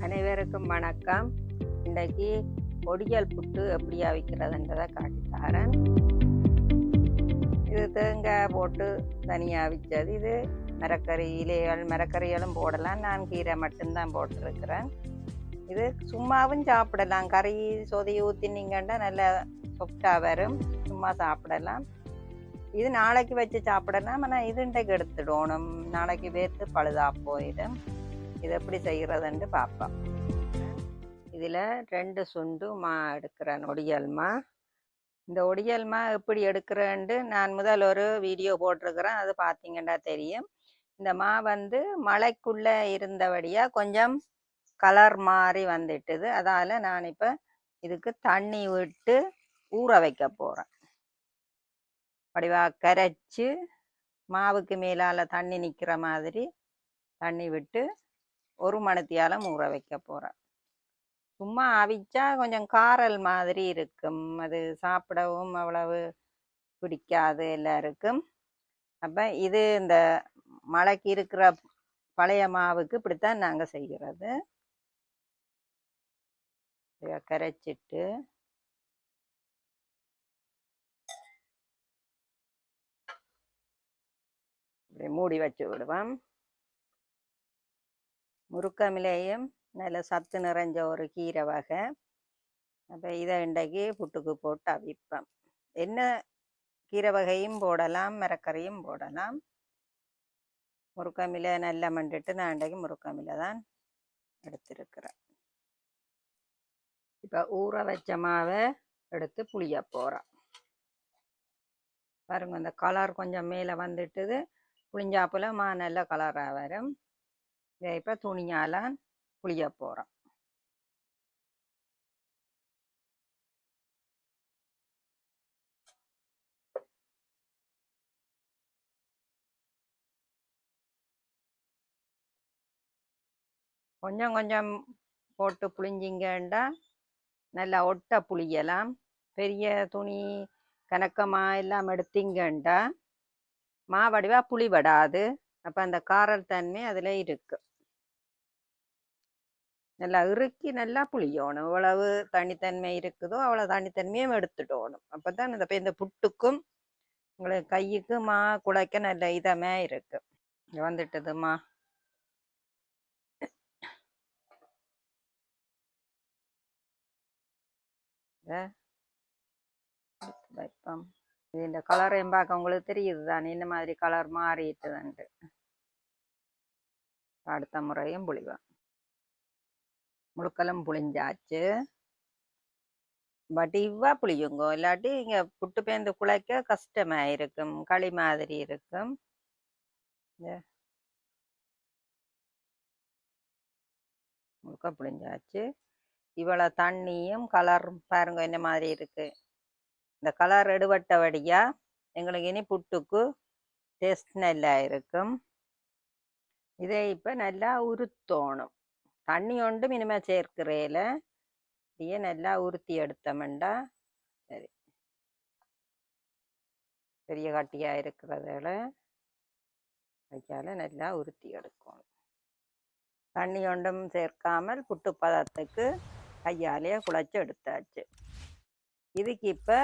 அனைவருக்கும் வணக்கம். இன்றைக்கு ஒடியல் புட்டு எப்படி அவிக்கிறதுன்றதை காட்டித்தாரன் இது தேங்காய் போட்டு தனியாக அவிச்சது. இது மரக்கறி இலைகள் மரக்கறிகளும் போடலாம். நான் கீரை மட்டும்தான் போட்டிருக்கிறேன். இது சும்மாவும் சாப்பிடலாம். கறி சொதி ஊற்றினீங்கன்னா நல்லா சொப்டாக வரும். சும்மா சாப்பிடலாம். இது நாளைக்கு வச்சு சாப்பிடலாம். ஆனால் இது இன்றைக்கு எடுத்துடணும். நாளைக்கு வேர்த்து பழுதாக போயிடும். இது எப்படி செய்கிறதுன்ட்டு பார்ப்போம் இதில் ரெண்டு சுண்டு மா எடுக்கிறேன் ஒடியல்மா இந்த ஒடியல்மா எப்படி எடுக்கிறேன்ட்டு நான் முதல் ஒரு வீடியோ போட்டிருக்கிறேன் அது பார்த்தீங்கன்னா தெரியும். இந்த மா வந்து மழைக்குள்ளே இருந்தபடியாக கொஞ்சம் கலர் மாறி வந்துட்டுது. அதால் நான் இப்போ இதுக்கு தண்ணி விட்டு ஊற வைக்க போகிறேன் வடிவாக கரைச்சி மாவுக்கு மேலால் தண்ணி நிற்கிற மாதிரி தண்ணி விட்டு ஒரு மணத்தியால ஊற வைக்க போகிறேன் சும்மா அவிச்சா கொஞ்சம் காரல் மாதிரி இருக்கும். அது சாப்பிடவும் அவ்வளவு பிடிக்காது எல்லாருக்கும். அப்போ இது இந்த மழைக்கு இருக்கிற பழைய மாவுக்கு இப்படித்தான் நாங்கள் செய்கிறது. கரைச்சிட்டு இப்படி மூடி வச்சு விடுவோம். முறுக்கமிலேயும் நல்ல சத்து நிறைஞ்ச ஒரு கீரை வகை. அப்போ இதை இன்றைக்கு புட்டுக்கு போட்டு அவிப்பேன் என்ன கீரை வகையும் போடலாம் மரக்கறியும் போடலாம். முறுக்கமில நல்லா மண்டிட்டு நான் இன்றைக்கு முறுக்கமில தான் எடுத்திருக்கிறேன். இப்போ ஊற வச்ச மாவை எடுத்து புளிய போகிறோம் பாருங்க இந்த கலர் கொஞ்சம் மேலே வந்துட்டுது. புளிஞ்சாப்புல மா நல்ல கலராக வரும். இப்போ துணியால் புளிய போகிறோம் கொஞ்சம் கொஞ்சம் போட்டு புளிஞ்சிங்கண்டா நல்லா ஒட்ட புளியலாம் பெரிய துணி கணக்கமாக எல்லாம் எடுத்தீங்கண்டா மாவடிவா புளி படாது அப்போ அந்த காரல் தன்மை அதில் இருக்கு. நல்லா இறுக்கி நல்லா புளியணும். எவ்வளவு தனித்தன்மை இருக்குதோ அவ்வளோ தனித்தன்மையும் எடுத்துட்டோணும் அப்போ தான் இந்த இந்த புட்டுக்கும் உங்களுக்கு கையுக்கு மா குழைக்க நல்ல இதமே இருக்கு. வந்துட்டதுமா வைப்போம். இந்த கலரையும் பார்க்க உங்களுக்கு தெரியுது தானே இந்த மாதிரி கலர் மாறிட்டுதுன்ட்டு அடுத்த முறையும் புளிவேன் முழுக்கலும் புளிஞ்சாச்சு வடிவா புளியுங்கோ இல்லாட்டி இங்க புட்டு பேந்து குழைக்க கஷ்டமா இருக்கும் களி மாதிரி இருக்கும் முழுக்க புளிஞ்சாச்சு இவ்வளோ தண்ணியும் கலர் பாருங்க என்ன மாதிரி இருக்கு இந்த கலர் எடுபட்டபடியா எங்களுக்கு இனி புட்டுக்கு டேஸ்ட் நல்லா இருக்கும் இதை இப்போ நல்லா உருத்தோணும். தண்ணி ஒன்றும் இனிமேல் சேர்க்கிறேல. இதையே நல்லா உருத்தி எடுத்தோம்டா சரி. பெரிய கட்டியாக இருக்கிறதால வைக்கால நல்லா உருத்தி எடுக்கணும். தண்ணி ஒன்றும் சேர்க்காமல் புட்டு பதத்துக்கு கையாலேயே குழைச்சி எடுத்தாச்சு. இதுக்கு இப்போ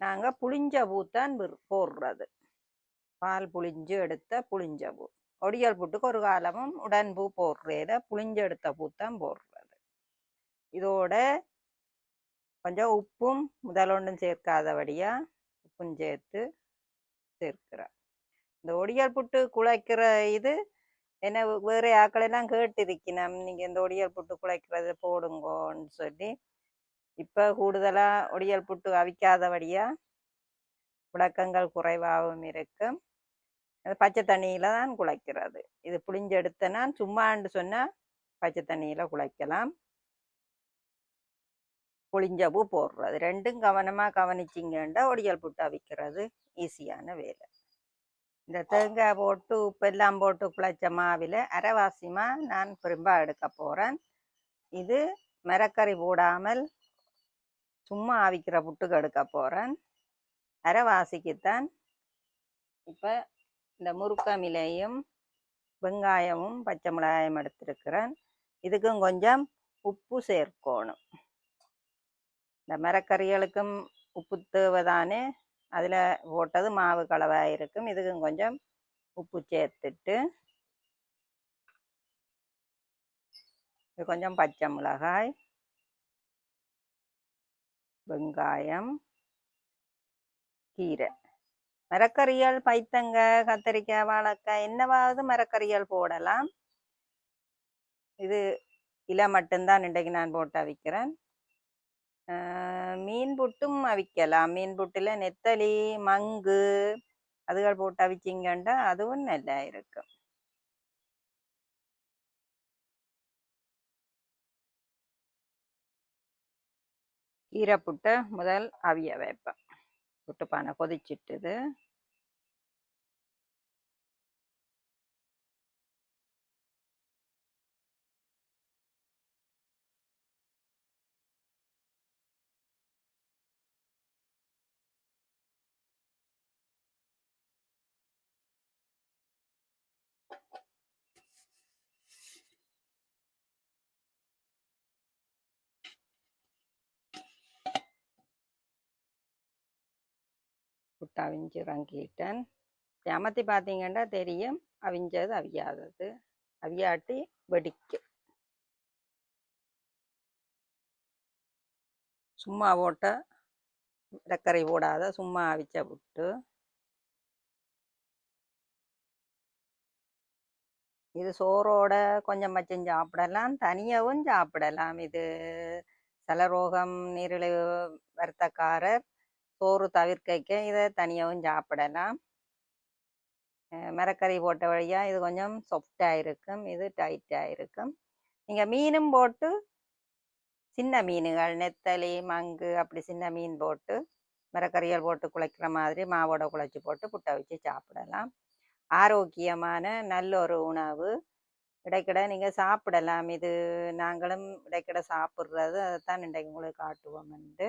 நாங்கள் புளிஞ்ச பூத்தான் போடுறது. பால் புளிஞ்சு எடுத்த புளிஞ்ச பூ. ஒடியல் புட்டுக்கு ஒரு காலமும் உடன் பூ போடுறத புளிஞ்செடுத்த பூத்தான் போடுறது. இதோட கொஞ்சம் உப்பும் முதலொண்டும் சேர்க்காதபடியா உப்பும் சேர்த்து சேர்க்கிறேன் இந்த ஒடியல் புட்டு குழைக்கிற இது என்ன வேற ஆக்களெல்லாம் கேட்டிருக்கணும். நீங்க இந்த ஒடியல் புட்டு குழைக்கிறது போடுங்கன்னு சொல்லி இப்ப கூடுதலா ஒடியல் புட்டு அவிக்காதபடியா விளக்கங்கள் குறைவாகவும் இருக்கும் அது பச்சை தண்ணியில் தான் குழைக்கிறது. இது புளிஞ்செடுத்தனா சும்மான்னு சொன்னால் பச்சை தண்ணியில் குழைக்கலாம். புளிஞ்சபூ போடுறது. ரெண்டும் கவனமாக கவனிச்சிங்கண்டா ஒடியல் புட்டு அவிக்கிறது ஈஸியான வேலை. இந்த தேங்காய் போட்டு உப்பெல்லாம் போட்டு குழைச்ச மாவில் அரைவாசிமா நான் பெரும்பாக எடுக்க போகிறேன் இது மரக்கறி போடாமல் சும்மா அவிக்கிற புட்டுக்கு எடுக்க போகிறேன் அரைவாசிக்குத்தான் இப்போ இந்த முருக்கமிலையும் வெங்காயமும் பச்சை மிளகாயும் எடுத்திருக்கிறேன். இதுக்கும் கொஞ்சம் உப்பு சேர்க்கணும். இந்த மரக்கறிகளுக்கும் உப்பு தேவைதானே? அதில் போட்டது மாவு கலவாக இருக்கும். இதுக்கும் கொஞ்சம் உப்பு சேர்த்துட்டு இது கொஞ்சம் பச்சை மிளகாய் வெங்காயம் கீரை. மரக்கறிகள் பைத்தங்க கத்தரிக்காய் வாழைக்காய் என்னவாவது மரக்கறிகள் போடலாம். இது இலை மட்டும்தான் இன்றைக்கு நான் போட்டு அவிக்கிறேன். ஆஹ் மீன் புட்டும் அவிக்கலாம். மீன் புட்டில் நெத்தலி மங்கு அதுகள் போட்டு அவிச்சிங்கண்டா அதுவும் நல்லா இருக்கும். கீரை புட்டை முதல் அவிய வைப்பேன். பானை கொதிச்சிட்டுது. புட்டு அவிஞ்சு இறங்கிட்டேன் அமர்த்தி பார்த்தீங்கன்னா தெரியும் அவிஞ்சது அவியாதது. அவியாட்டி வெடிக்கும். சும்மா போட்ட ரக்கரை போடாத சும்மா அவிச்ச புட்டு. இது சோறோட கொஞ்சம் மச்சும் சாப்பிடலாம் தனியாகவும் சாப்பிடலாம். இது சலரோகம் நீரிழிவு வருத்தக்காரர் சோறு தவிர்க்க இதை தனியாகவும் சாப்பிடலாம். மரக்கறி போட்ட வழியா இது கொஞ்சம் சாஃப்டாக இருக்கும் இது டைட்டாக இருக்கும். நீங்கள் மீனும் போட்டு சின்ன மீனுகள் நெத்தலி மங்கு அப்படி சின்ன மீன் போட்டு மரக்கறிகள் போட்டு குழைக்கிற மாதிரி மாவோட குழைச்சி போட்டு புட்டை வச்சு சாப்பிடலாம். ஆரோக்கியமான நல்ல ஒரு உணவு. இடைக்கிட நீங்கள் சாப்பிடலாம். இது நாங்களும் இடைக்கிட சாப்பிட்றது அதைத்தான் இன்றைக்கு உங்களுக்கு காட்டுவோம் என்று.